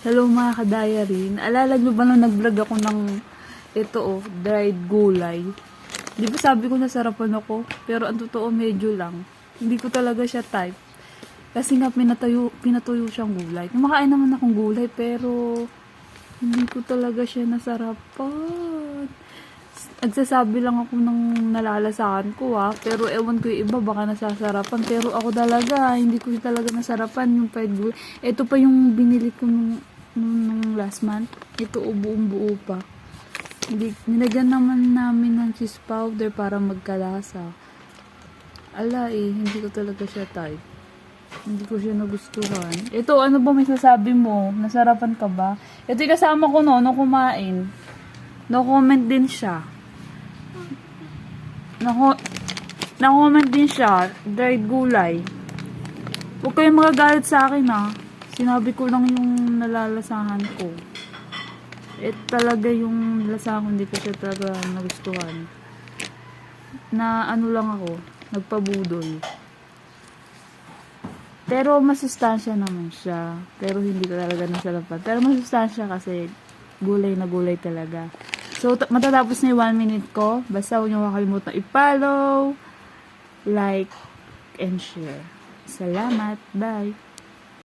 Hello mga ka-diary. Naalala nyo ba nung nag-vlog ako ng ito oh, dried gulay? Di ba sabi ko nasarapan ako? Pero ang totoo medyo lang. Hindi ko talaga siya type. Kasi nga pinatuyo, pinatuyo siyang gulay. Kumakain naman akong gulay pero hindi ko talaga siya nasarapan. Nagsasabi lang ako ng nalalasahan ko ah. Pero ewan ko yung iba baka nasasarapan. Pero ako talaga, hindi ko talaga nasarapan yung fried gulay. Ito pa yung binili ko nung, nung, nung last month. Ito oh, buong buo pa. Hindi, nilagyan naman namin ng cheese powder para magkalasa. Ala eh, hindi ko talaga siya type. Hindi ko siya nagustuhan. Ito, ano ba may sasabi mo? Nasarapan ka ba? Ito yung kasama ko no, nung kumain. No comment din siya. Nako, na-comment din siya, dried gulay. Huwag kayong magagalit sa akin ha. Sinabi ko lang yung nalalasahan ko. Eh talaga yung lasahan ko, hindi ko siya talaga nagustuhan. Na ano lang ako, nagpabudol. Pero masustansya naman siya. Pero hindi talaga nasarapan. Pero masustansya kasi gulay na gulay talaga. So, ta- matatapos na yung one minute ko. Basta huwag niyo makalimutan i-follow, like, and share. Salamat. Bye.